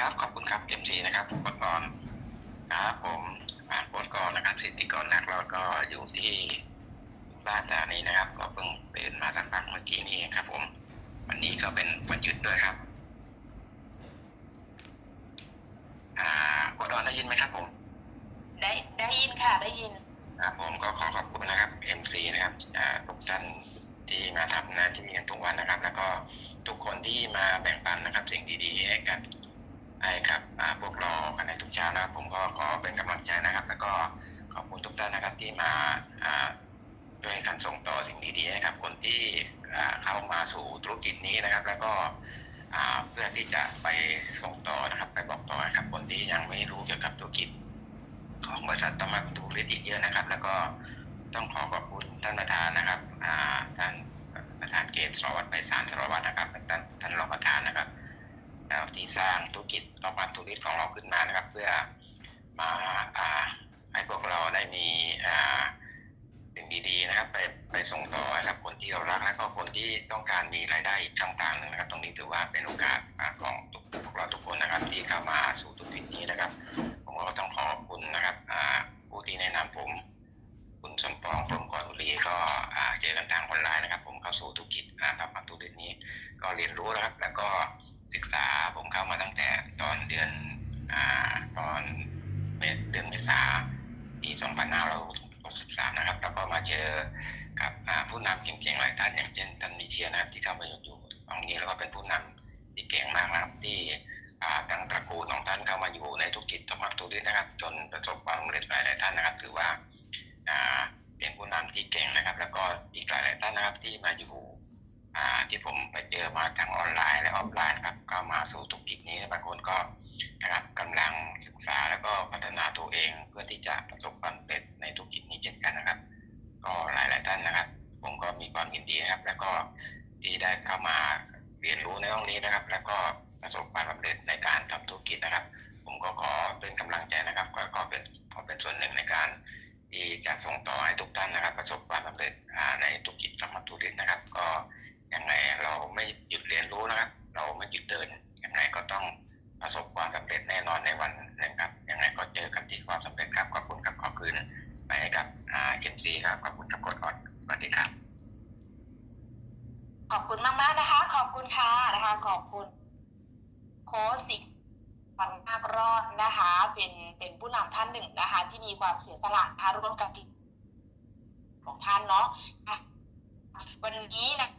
ครับ ขอบคุณครับ MC นะครับอุปกรณ์ครับผมอ่านโพสต์ก่อนนะครับ สิทธิกรนักเราก็อยู่ที่บ้านตานีนะครับ ก็เพิ่งตื่นมาสักพักเมื่อกี้นี่เองครับ ผม วันนี้ก็เป็นวันหยุดด้วยครับ อ่ากดออนได้ยินไหมครับผม ได้ได้ยินค่ะได้ยินครับผมก็ขอขอบคุณนะครับ MC นะครับอ่าทุกท่านที่มาทำหน้าที่กันทุกวันนะครับ แล้วก็ทุกคนที่มาแบ่งปันนะครับ สิ่งดีๆให้กับ ให้กับพวกเรากันในทุกเช้านะครับผมก็ขอเป็นกำลังใจนะครับ แล้วก็ขอบคุณทุกท่านนะครับที่มาอ่าช่วยกันส่งต่อสิ่งดีๆให้กับคนที่เข้ามาสู่ธุรกิจนี้นะครับ แล้วก็เพื่อที่จะไปส่งต่อนะครับ ไปบอกต่อให้กับคนที่ยังไม่รู้เกี่ยวกับธุรกิจ ของบริษัทต้องมาดูฤทธิ์อีกเยอะนะครับ แล้วก็ต้องขอขอบคุณท่านประธานนะครับอ่าท่านประธานเกตสวัตรไปสารสรวัตรนะครับท่านท่านรองประธานนะครับแล้วที่สร้างธุรกิจ รองรับธุรกิจของเราขึ้นมานะครับ เพื่อมาอ่าให้พวกเราได้มีอ่าสิ่งดีๆนะครับ ไปไปส่งต่อให้กับคนที่เรารักและก็คนที่ต้องการมีรายได้อีกช่องทางหนึ่งนะครับ ตรงนี้ถือว่าเป็นโอกาสของทุกพวกเราทุกคนนะครับ ที่เข้ามาสู่ธุรกิจนี้นะครับ ผมก็ต้องขอบคุณนะครับอ่าผู้ที่แนะนำผมคุณสมปองกรมกรอุรีก็อ่าเจอกันทางออนไลน์นะครับ ผมเข้าสู่ธุรกิจนะครับมาธุรกิจนี้ก็เรียนรู้นะครับ แล้วก็ศึกษาผมเข้ามาตั้งแต่ตอนเดือนอ่าตอนเมษเดือนเมษาปี2563นะครับ แล้วก็มา เจอกับผู้นำเก่งๆหลายท่านอย่างเช่นท่านมิเชียนะครับที่เข้ามาอยู่ตรงนี้แล้วก็เป็นผู้นำที่เก่งมากนะครับที่ทางตระกูลของท่านเข้ามาอยู่ในธุรกิจสมัครธุรกิจนะครับ จนประสบความสำเร็จหลายๆท่านนะครับถือว่าเป็นผู้นำที่เก่งนะครับ แล้วก็อีกหลายๆท่านนะครับที่มาอยู่ที่ผมไปเจอมาทางออนไลน์และออฟไลน์ครับก็มาสู่ธุรกิจนี้บางคนก็นะครับกำลังศึกษาแล้วก็พัฒนาตัวเองเพื่อที่จะประสบ ได้เข้ามาเรียนรู้ในห้องนี้นะครับ แล้วก็ประสบความสำเร็จในการทำธุรกิจนะครับ ผมก็ขอเป็นกำลังใจนะครับก็ก็เป็นขอเป็นส่วนหนึ่งในการที่จะส่งต่อให้ทุกท่านนะครับ ประสบความสำเร็จในธุรกิจสมัครธุรกิจนะครับ ก็ยังไงเราไม่หยุดเรียนรู้นะครับ เราไม่หยุดเดินยังไงก็ต้องประสบความสำเร็จแน่นอนในวันนึงครับยังไงก็เจอกันที่ความสำเร็จครับขอบคุณครับขอคืนไปกับเอ็มซีครับขอบคุณครับกดออดสวัสดีครับ ขอบคุณมากมากนะคะ ขอบคุณค่ะนะคะ ขอบคุณ โคสิฟันมากรอดนะคะ เป็นเป็นผู้นำท่านหนึ่งนะคะ ที่มีความเสียสละนะคะร่วมกับทีของท่านเนาะอะวันนี้นะ